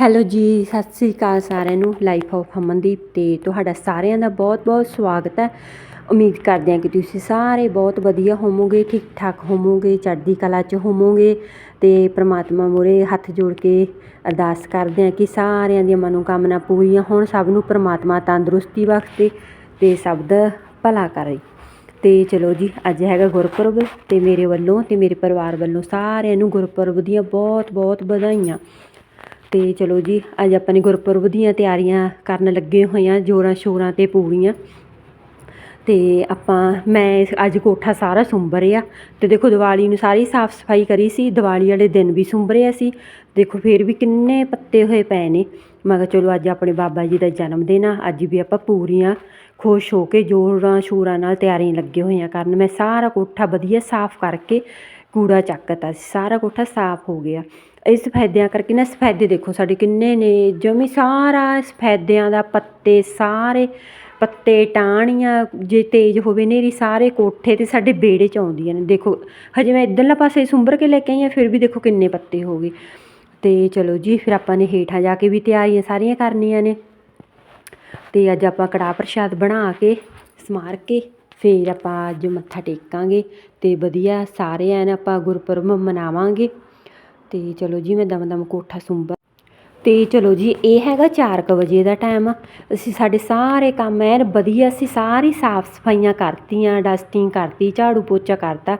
Hello ਜੀ, ਸਤਿ ਸ੍ਰੀ ਅਕਾਲ ਸਾਰਿਆਂ ਨੂੰ ਲਾਈਫ ਆਫ ਹਮਨਦੀਪ ਤੇ ਤੁਹਾਡਾ ਸਾਰਿਆਂ ਦਾ ਬਹੁਤ-ਬਹੁਤ ਸਵਾਗਤ ਹੈ। ਉਮੀਦ ਕਰਦੇ ਹਾਂ ਕਿ ਤੁਸੀਂ ਸਾਰੇ ਬਹੁਤ ਵਧੀਆ ਹੋਵੋਗੇ ਠੀਕ ਠਾਕ ਹੋਵੋਗੇ, ਚੜ੍ਹਦੀ ਕਲਾ 'ਚ ਹੋਵੋਗੇ ਤੇ ਪ੍ਰਮਾਤਮਾ ਮੂਹਰੇ ਹੱਥ ਜੋੜ ਕੇ ਅਰਦਾਸ ਕਰਦੇ ਹਾਂ ਕਿ ਸਾਰਿਆਂ ਦੀਆਂ ਮਨੋਕਾਮਨਾ ਪੂਰੀਆਂ ਹੋਣ, ਸਭ ਨੂੰ ਪ੍ਰਮਾਤਮਾ ਤੰਦਰੁਸਤੀ ਬਖਸ਼ੇ ਤੇ ਸਭ ਦਾ ਭਲਾ ਕਰੇ। ਤੇ ਚਲੋ ਜੀ, ਅੱਜ ਹੈਗਾ ਗੁਰਪੁਰਬ ਤੇ ਮੇਰੇ ਵੱਲੋਂ ਤੇ ਮੇਰੇ ਪਰਿਵਾਰ ਵੱਲੋਂ ਸਾਰਿਆਂ ਨੂੰ ਗੁਰਪੁਰਬ ਦੀਆਂ ਬਹੁਤ-ਬਹੁਤ ਵਧਾਈਆਂ। ਅਤੇ ਚਲੋ ਜੀ, ਅੱਜ ਆਪਾਂ ਨੇ ਗੁਰਪੁਰਬ ਦੀਆਂ ਤਿਆਰੀਆਂ ਕਰਨ ਲੱਗੇ ਹੋਏ ਹਾਂ, ਜੋਰਾਂ ਸ਼ੋਰਾਂ ਤੇ ਪੂਰੀਆਂ। ਅਤੇ ਆਪਾਂ, ਮੈਂ ਅੱਜ ਕੋਠਾ ਸਾਰਾ ਸੁੰਬ ਸੁੰਬਰਿਆ ਅਤੇ ਦੇਖੋ, ਦੀਵਾਲੀ ਨੂੰ ਸਾਰੀ ਸਾਫ਼ ਸਫ਼ਾਈ ਕਰੀ ਸੀ, ਦੀਵਾਲੀ ਵਾਲੇ ਦਿਨ ਵੀ ਸੁੰਬ ਸੁੰਬਰਿਆ ਸੀ। ਦੇਖੋ, ਫਿਰ ਵੀ ਕਿੰਨੇ ਪੱਤੇ ਹੋਏ ਪਏ ਨੇ। ਮੈਂ ਕਿਹਾ, ਚਲੋ, ਅੱਜ ਆਪਣੇ ਬਾਬਾ ਜੀ ਦਾ ਜਨਮ ਦਿਨ ਆ, ਅੱਜ ਵੀ ਆਪਾਂ ਪੂਰੀਆਂ ਖੁਸ਼ ਹੋ ਕੇ ਜੋਰਾਂ ਸ਼ੋਰਾਂ ਨਾਲ ਤਿਆਰੀਆਂ ਲੱਗੇ ਹੋਏ ਆ ਕਰਨ। ਮੈਂ ਸਾਰਾ ਕੋਠਾ ਵਧੀਆ ਸਾਫ਼ ਕਰਕੇ ਕੂੜਾ ਚੱਕਤਾ ਸੀ, ਸਾਰਾ ਕੋਠਾ ਸਾਫ਼ ਹੋ ਗਿਆ। ਇਹ ਸਫੈਦਿਆਂ ਕਰਕੇ, ਨਾ ਸਫੈਦੇ ਦੇਖੋ ਸਾਡੇ ਕਿੰਨੇ ਨੇ, ਜਮੀ ਸਾਰਾ ਸਫੈਦਿਆਂ ਦਾ ਪੱਤੇ, ਸਾਰੇ ਪੱਤੇ ਟਾਹਣੀਆਂ, ਜੇ ਤੇਜ਼ ਹੋਵੇ ਨੇਰੀ ਸਾਰੇ ਕੋਠੇ ਤੇ ਸਾਡੇ ਬੇੜੇ ਚ ਆਉਂਦੀਆਂ ਨੇ। ਦੇਖੋ, ਹਜੇ ਮੈਂ ਇੱਧਰਲਾ ਪਾਸੇ ਸੁੰਬਰ ਕੇ ਲੈ ਕੇ ਆਈ ਹਾਂ, ਫਿਰ ਵੀ ਦੇਖੋ ਕਿੰਨੇ ਪੱਤੇ ਹੋ ਗਏ। ਤੇ ਚਲੋ ਜੀ, ਫਿਰ ਆਪਾਂ ਨੇ ਹੇਠਾਂ ਜਾ ਕੇ ਵੀ ਤਿਆਰੀਆਂ ਸਾਰੀਆਂ ਕਰਨੀਆਂ ਨੇ। ਤੇ ਅੱਜ ਆਪਾਂ ਕੜਾਹ ਪ੍ਰਸ਼ਾਦ ਬਣਾ ਕੇ, ਸਮਾਰ ਕੇ, ਫਿਰ ਆਪਾਂ ਅੱਜ ਮੱਥਾ ਟੇਕਾਂਗੇ। ਤੇ ਵਧੀਆ ਸਾਰੇ ਐਨ ਆਪਾਂ ਗੁਰਪੁਰਬ ਮਨਾਵਾਂਗੇ। ਤੇ ਚਲੋ ਜੀ ਮੈਂ ਦਮ ਦਮ ਕੋਠਾ ਸੁੰਬਾ। ਤੇ ਚਲੋ ਜੀ, ਇਹ ਹੈਗਾ 4:00 ਵਜੇ ਦਾ ਟਾਈਮ ਅਸੀਂ ਸਾਡੇ ਸਾਰੇ ਕੰਮ ਐਨ ਵਧੀਆ, ਅਸੀਂ ਸਾਰੀ ਸਾਫ਼ ਸਫਾਈਆਂ ਕਰਤੀਆਂ ਡਸਟਿੰਗ ਕਰਤੀ, ਝਾੜੂ ਪੋਚਾ ਕਰਤਾ,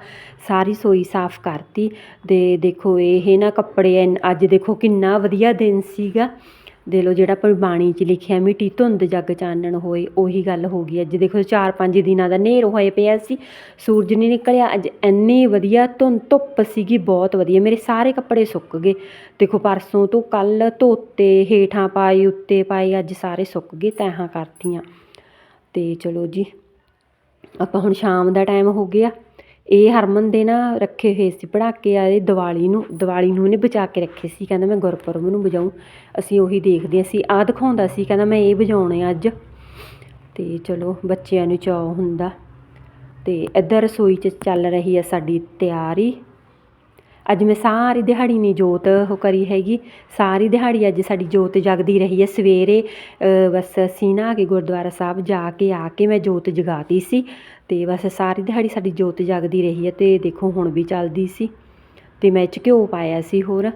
ਸਾਰੀ ਸੋਈ ਸਾਫ਼ ਕਰਤੀ। ਤੇ ਦੇਖੋ, ਇਹ ਨਾ ਕੱਪੜੇ ਐਨ- ਅੱਜ ਦੇਖੋ ਕਿੰਨਾ ਵਧੀਆ ਦਿਨ ਸੀਗਾ। ਦੇ ਲੋ ਜਿਹੜਾ ਆਪਾਂ ਬਾਣੀ 'ਚ ਲਿਖਿਆ ਮਿੱਟੀ ਧੁੰਦ ਜੱਗ ਚਾਨਣ ਹੋਏ, ਉਹੀ ਗੱਲ ਹੋ ਗਈ। ਅੱਜ ਦੇਖੋ 4-5 ਦਿਨਾਂ ਦਾ ਨੇਰ ਹੋਏ ਪਿਆ ਸੀ, ਸੂਰਜ ਨਹੀਂ ਨਿਕਲਿਆ, ਅੱਜ ਇੰਨੀ ਵਧੀਆ ਧੁੰਦ, ਧੁੱਪ ਸੀਗੀ, ਬਹੁਤ ਵਧੀਆ। ਮੇਰੇ ਸਾਰੇ ਕੱਪੜੇ ਸੁੱਕ ਗਏ। ਦੇਖੋ, ਪਰਸੋਂ ਤੋਂ ਕੱਲ ਧੋਤੇ, ਹੇਠਾਂ ਪਾਏ, ਉੱਤੇ ਪਾਏ, ਅੱਜ ਸਾਰੇ ਸੁੱਕ ਗਏ ਤੈਹਾਂ ਕਰਤੀਆਂ। ਤੇ ਚਲੋ ਜੀ, ਆਪਾਂ ਹੁਣ ਸ਼ਾਮ ਦਾ ਟਾਈਮ ਹੋ ਗਿਆ। ਇਹ ਹਰਮਨ ਦੇ ਨਾ ਰੱਖੇ ਹੋਏ ਸੀ ਪੜਾਕੇ ਆ ਇਹ ਦੀਵਾਲੀ ਨੂੰ ਦੀਵਾਲੀ ਨੂੰ ਇਹਨੇ ਬਚਾ ਕੇ ਰੱਖੇ ਸੀ, ਕਹਿੰਦਾ ਮੈਂ ਗੁਰਪੁਰਬ ਨੂੰ ਵਜਾਊਂ, ਅਸੀਂ ਉਹੀ ਦੇਖਦੇ ਸੀ ਆਹ ਦਿਖਾਉਂਦਾ ਸੀ, ਕਹਿੰਦਾ ਮੈਂ ਇਹ ਵਜਾਉਣੇ ਆ ਅੱਜ। ਤੇ ਚਲੋ ਬੱਚਿਆਂ ਨੂੰ ਚਾਅ ਹੁੰਦਾ, ਤੇ ਇੱਧਰ ਰਸੋਈ 'ਚ ਚੱਲ ਰਹੀ ਆ ਸਾਡੀ ਤਿਆਰੀ। ਅੱਜ ਮੈਂ ਸਾਰੀ ਦਿਹਾੜੀ ਨਹੀਂ ਜੋਤ ਉਹ ਕਰੀ ਹੈਗੀ। ਸਾਰੀ ਦਿਹਾੜੀ ਅੱਜ ਸਾਡੀ ਜੋਤ ਜਗਦੀ ਰਹੀ ਹੈ। ਸਵੇਰੇ ਬਸ ਅਸੀਂ ਨਾ ਕੇ ਗੁਰਦੁਆਰਾ ਸਾਹਿਬ ਜਾ ਕੇ ਆ ਕੇ ਮੈਂ ਜੋਤ ਜਗਾਤੀ ਸੀ ਤੇ ਬਸ ਸਾਰੀ ਦਿਹਾੜੀ ਸਾਡੀ ਜੋਤ ਜਗਦੀ ਰਹੀ ਹੈ ਤੇ ਦੇਖੋ ਹੁਣ ਵੀ ਚੱਲਦੀ ਸੀ ਤੇ ਮੈਂ ਇਹ 'ਚ ਘਿਓ ਪਾਇਆ ਸੀ ਹੋਰ।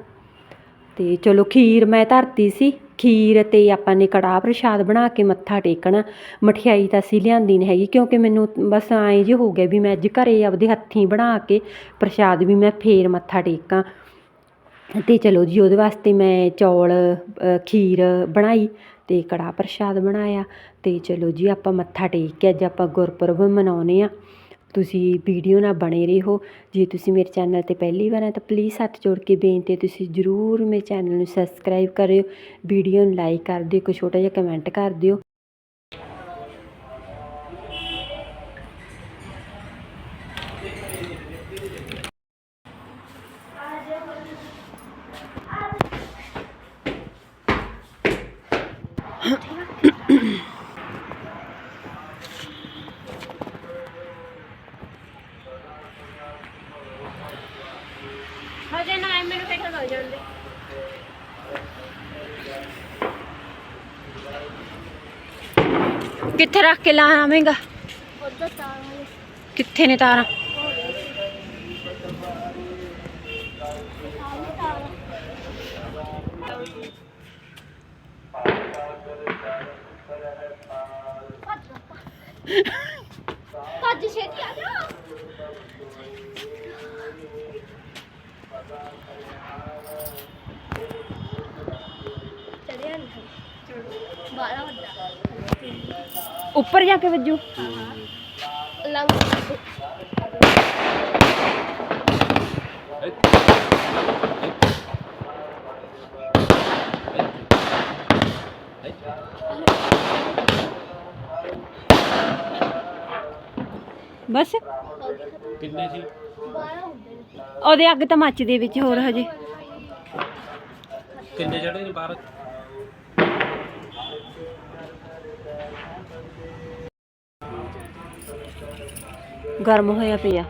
ਤੇ ਚਲੋ ਖੀਰ ਮੈਂ ਧਰਤੀ ਸੀ। ਖੀਰ ਤੇ ਆਪਾਂ ਨੇ ਕੜਾਹ ਪ੍ਰਸ਼ਾਦ ਬਣਾ ਕੇ ਮੱਥਾ ਟੇਕਣਾ। ਮਠਿਆਈ ਤਾਂ ਅਸੀਂ ਲਿਆਂਦੀ ਨਹੀਂ ਹੈਗੀ ਕਿਉਂਕਿ ਮੈਨੂੰ ਬਸ ਐਂ ਜੇ ਹੋ ਗਿਆ ਵੀ ਮੈਂ ਅੱਜ ਘਰੇ ਆਪਦੇ ਹੱਥੀਂ ਬਣਾ ਕੇ ਪ੍ਰਸ਼ਾਦ ਵੀ ਮੈਂ ਫੇਰ ਮੱਥਾ ਟੇਕਾਂ। ਤੇ ਚਲੋ ਜੀ, ਉਹਦੇ ਵਾਸਤੇ ਮੈਂ ਚੌਲ ਖੀਰ ਬਣਾਈ ਤੇ ਕੜਾਹ ਪ੍ਰਸ਼ਾਦ ਬਣਾਇਆ ਤੇ ਚਲੋ ਜੀ, ਆਪਾਂ ਮੱਥਾ ਟੇਕ ਕੇ ਅੱਜ ਆਪਾਂ ਗੁਰਪੁਰਬ ਮਨਾਉਨੇ ਆ ਤੁਸੀਂ ਵੀਡੀਓ ਨਾਲ ਬਣੇ ਰਹੋ। ਜੇ ਤੁਸੀਂ ਮੇਰੇ ਚੈਨਲ ਤੇ ਪਹਿਲੀ ਵਾਰ ਆ ਤਾਂ ਪਲੀਜ਼ ਹੱਥ ਜੋੜ ਕੇ ਬੇਨਤੀ ਹੈ, ਤੁਸੀਂ ਜਰੂਰ ਮੇਰੇ ਚੈਨਲ ਨੂੰ ਸਬਸਕ੍ਰਾਈਬ ਕਰਿਓ। ਵੀਡੀਓ ਨੂੰ ਲਾਈਕ ਕਰ ਦਿਓ, ਇੱਕ ਛੋਟਾ ਜਿਹਾ ਕਮੈਂਟ ਕਰ ਦਿਓ ਹਜੇ ਨਾ ਲੱਗ ਜਾਂਦੇ। ਕਿੱਥੇ ਰੱਖ ਕੇ ਲਾਵੇਂਗਾ ਉਧਰ ਤਾਰ ਕਿੱਥੇ ਨੇ ਤਾਰਾਂ? ਭੱਜ ਛੇਤੀ ਆ ਜਾ। ਵੱਡਾ ਉੱਪਰ ਜਾ ਕੇ ਵੱਜੂ। ਲੰਗ ਬਸ। ਕਿੰਨੇ ਸੀ? ਬਾਰਾ ਹੁੰਦੇ ਨੇ ਉਹਦੇ ਅੱਗ ਤਾਂ ਮੱਚਦੇ ਵਿੱਚ ਹੋਰ ਹਜੇ। ਕਿੰਨੇ ਚੜੇ ਨੇ ਬਾਹਰ? गे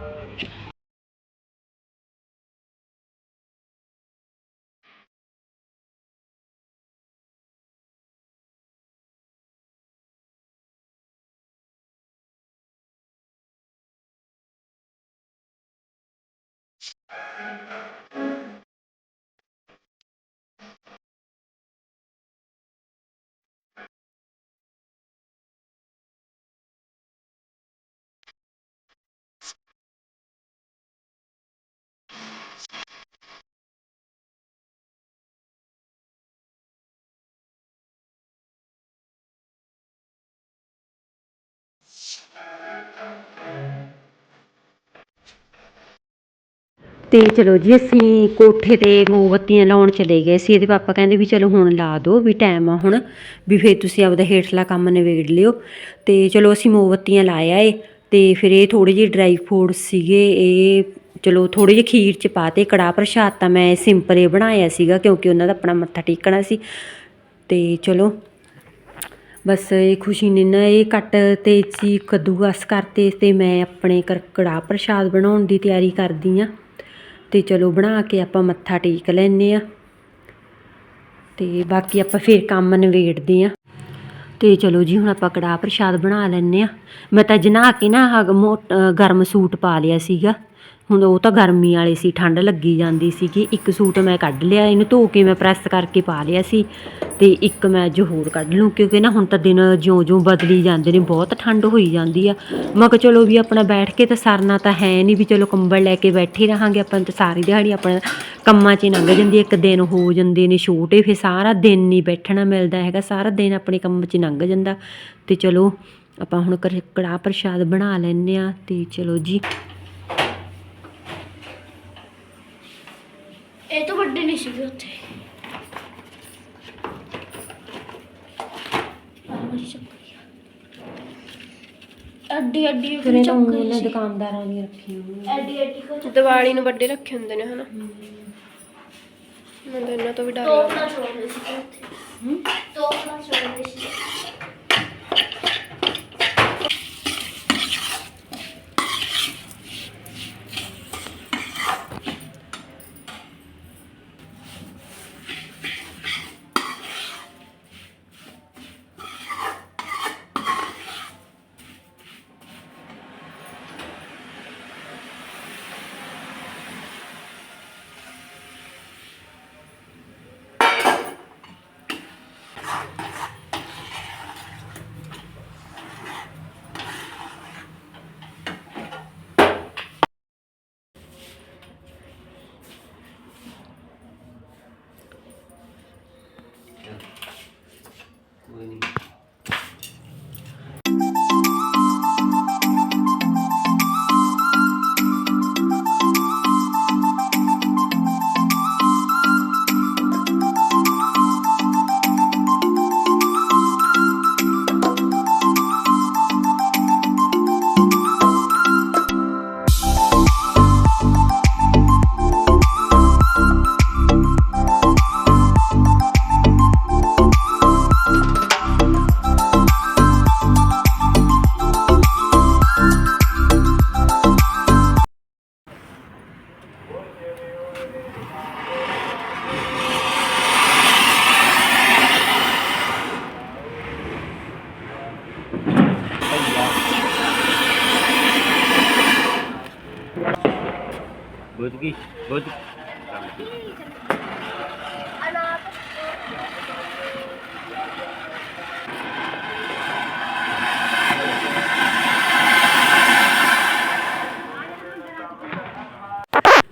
ਤੇ ਚਲੋ ਜੀ, ਅਸੀਂ ਕੋਠੇ ਤੇ ਮੋਮਬੱਤੀਆਂ ਲਾਉਣ ਚਲੇ ਗਏ ਸੀ। ਇਹਦੇ ਪਾਪਾ ਕਹਿੰਦੇ ਵੀ ਚਲੋ ਹੁਣ ਲਾ ਦਿਓ ਵੀ ਟਾਈਮ ਆ ਹੁਣ, ਵੀ ਫਿਰ ਤੁਸੀਂ ਆਪਦਾ ਹੇਠਲਾ ਕੰਮ ਨਿਬੇੜ ਲਿਓ। ਤੇ ਚਲੋ ਅਸੀਂ ਮੋਮਬੱਤੀਆਂ ਲਾਇਆ ਏ ਤੇ ਫਿਰ ਇਹ ਥੋੜੇ ਜਿਹੇ ਡਰਾਈ ਫਰੂਟ ਸੀਗੇ, ਇਹ ਚਲੋ ਥੋੜੇ ਜਿਹੇ ਖੀਰ ਚ ਪਾਤੇ ਕੜਾਹ ਪ੍ਰਸ਼ਾਦ ਤਾਂ ਮੈਂ ਸਿੰਪਲ ਹੀ ਬਣਾਇਆ ਸੀਗਾ ਕਿਉਂਕਿ ਉਹਨਾਂ ਦਾ ਆਪਣਾ ਮੱਥਾ ਟੇਕਣਾ ਸੀ। ਤੇ ਚਲੋ ਬਸ ਇਹ ਖੁਸ਼ੀ ਨੇ ਨਾ ਇਹ ਕੱਟ ਤੇ ਚੀ ਕੱਦੂਕਸ ਕਰਤੇ ਤੇ ਮੈਂ ਆਪਣੇ ਕਰ, ਕੜਾਹ ਪ੍ਰਸ਼ਾਦ ਬਣਾਉਣ ਦੀ ਤਿਆਰੀ ਕਰਦੀ ਆ। ਤੇ ਚਲੋ ਬਣਾ ਕੇ ਆਪਾਂ ਮੱਥਾ ਟੇਕ ਲੈਨੇ ਆ ਤੇ ਬਾਕੀ ਆਪਾਂ ਫਿਰ ਕੰਮ ਨਿਬੇੜਦੇ ਆ ਤੇ ਚਲੋ ਜੀ, ਹੁਣ ਆਪਾਂ ਕੜਾਹ ਪ੍ਰਸ਼ਾਦ ਬਣਾ ਲੈਨੇ ਆ ਮੈਂ ਤਾਂ ਜਨਾ ਕੇ ਨਾ ਆਹ ਗਰਮ ਸੂਟ ਪਾ ਲਿਆ ਸੀਗਾ। ਹੁਣ ਉਹ ਤਾਂ ਗਰਮੀ ਵਾਲੇ ਸੀ, ਠੰਡ ਲੱਗੀ ਜਾਂਦੀ ਸੀ ਕਿ ਇੱਕ ਸੂਟ ਮੈਂ ਕੱਢ ਲਿਆ, ਇਹਨੂੰ ਧੋ ਕੇ ਮੈਂ ਪ੍ਰੈਸ ਕਰਕੇ ਪਾ ਲਿਆ ਸੀ ਤੇ ਇੱਕ ਮੈਂ ਅੱਜ ਹੋਰ ਕੱਢ ਲੂੰ, ਕਿਉਂਕਿ ਨਾ ਹੁਣ ਤਾਂ ਦਿਨ ਜਿਉਂ-ਜਿਉਂ ਬਦਲੀ ਜਾਂਦੇ ਨੇ, ਬਹੁਤ ਠੰਡ ਹੋਈ ਜਾਂਦੀ ਆ। ਮੈਂ ਕਿਹਾ ਚਲੋ ਵੀ ਆਪਣਾ ਬੈਠ ਕੇ ਤਾਂ ਸਰਨਾ ਤਾਂ ਹੈ ਨਹੀਂ ਵੀ ਚਲੋ ਕੰਬਲ ਲੈ ਕੇ ਬੈਠੇ ਰਹਾਂਗੇ, ਆਪਾਂ ਤਾਂ ਸਾਰੀ ਦਿਹਾੜੀ ਆਪਣਾ ਕੰਮਾਂ 'ਚ ਲੰਘ ਜਾਂਦੀ, ਇੱਕ ਦਿਨ ਹੋ ਜਾਂਦੇ ਨੇ ਛੋਟੇ, ਫਿਰ ਸਾਰਾ ਦਿਨ ਨਹੀਂ ਬੈਠਣਾ ਮਿਲਦਾ ਹੈਗਾ, ਸਾਰਾ ਦਿਨ ਆਪਣੇ ਕੰਮ 'ਚ ਲੰਘ ਜਾਂਦਾ। ਤੇ ਚਲੋ, ਆਪਾਂ ਹੁਣ ਕਰ- ਕੜਾਹ ਪ੍ਰਸ਼ਾਦ ਬਣਾ ਲੈਨੇ ਆ ਤੇ ਚਲੋ ਜੀ ਇਹ ਤੋਂ ਵੱਡੇ ਨਹੀਂ ਸੀਗੇ ਉੱਥੇ ਅੱਡੀ ਅੱਡੀ ਫਿਰ ਚੱਕਰੀ ਸੀ। ਦੁਕਾਨਦਾਰਾਂ ਦੀਆਂ ਰੱਖੀਆਂ ਹੋਈਆਂ। ਐਡੀ ਐਡੀ ਕੋ ਦੀਵਾਲੀ ਨੂੰ ਵੱਡੇ ਰੱਖੇ ਹੁੰਦੇ ਨੇ ਹਨਾ? ਮੈਨੂੰ ਤਾਂ ਇਹਨਾਂ ਤੋਂ ਵੀ ਡਰ ਲੱਗਦਾ ਤੋਪਲਾ ਛੋੜਦੇ ਸੀ ਉੱਥੇ। ਤੋਪਲਾ ਛੋੜਦੇ ਸੀ പോലെ ਗੁੱਝ ਗਈ ਗੁੱਝ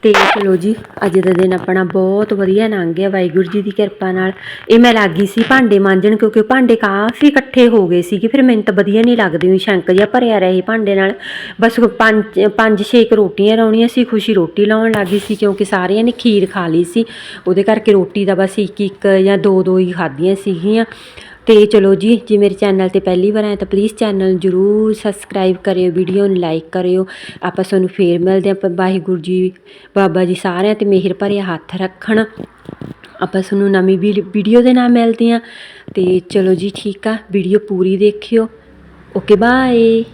ਤੇ ਚਲੋ ਜੀ, ਅੱਜ ਦਾ ਦਿਨ ਆਪਣਾ ਬਹੁਤ ਵਧੀਆ ਲੰਘ ਗਿਆ, ਵਾਹਿਗੁਰੂ ਜੀ ਦੀ ਕਿਰਪਾ ਨਾਲ। ਇਹ ਮੈਂ ਲੱਗੀ ਸੀ ਭਾਂਡੇ ਮਾਂਜਣ, ਕਿਉਂਕਿ ਭਾਂਡੇ ਕਾਫੀ ਇਕੱਠੇ ਹੋ ਗਏ ਸੀਗੇ, ਫਿਰ ਮੈਨੂੰ ਤਾਂ ਵਧੀਆ ਨਹੀਂ ਲੱਗਦੀ ਵੀ ਸ਼ੰਕ ਜਿਹਾ ਭਰਿਆ ਰਹੇ ਭਾਂਡੇ ਨਾਲ। ਬਸ ਪੰਜ ਪੰਜ, ਛੇ ਕੁ ਰੋਟੀਆਂ ਲਾਉਣੀਆਂ ਸੀ, ਖੁਸ਼ੀ ਰੋਟੀ ਲਾਉਣ ਲੱਗੀ ਸੀ, ਕਿਉਂਕਿ ਸਾਰਿਆਂ ਨੇ ਖੀਰ ਖਾ ਲਈ ਸੀ। ਉਹਦੇ ਕਰਕੇ ਰੋਟੀ ਦਾ ਬਸ ਇੱਕ ਇੱਕ ਜਾਂ ਦੋ ਦੋ ਹੀ ਖਾਧੀਆਂ ਸੀਗੀਆਂ। ਤੇ ਚਲੋ ਜੀ, ਜੇ ਮੇਰੇ ਚੈਨਲ ਤੇ ਪਹਿਲੀ ਵਾਰ ਆਏ ਤਾਂ ਪਲੀਜ਼ ਚੈਨਲ ਨੂੰ ਜਰੂਰ ਸਬਸਕ੍ਰਾਈਬ ਕਰਿਓ ਵੀਡੀਓ ਨੂੰ ਲਾਈਕ ਕਰਿਓ। ਆਪਾਂ ਤੁਹਾਨੂੰ ਫੇਰ ਮਿਲਦੇ ਆਪਾਂ ਵਾਹਿਗੁਰੂ ਜੀ, ਬਾਬਾ ਜੀ ਸਾਰਿਆਂ ਤੇ ਮਿਹਰ ਭਰਿਆ ਹੱਥ ਰੱਖਣ। ਆਪਾਂ ਤੁਹਾਨੂੰ ਨਵੀਂ ਵੀ- ਵੀਡੀਓ ਦੇ ਨਾਲ ਮਿਲਦੇ ਹਾਂ। ਤੇ ਚਲੋ ਜੀ ਠੀਕ ਆ ਵੀਡੀਓ ਪੂਰੀ ਦੇਖਿਓ। Okay bye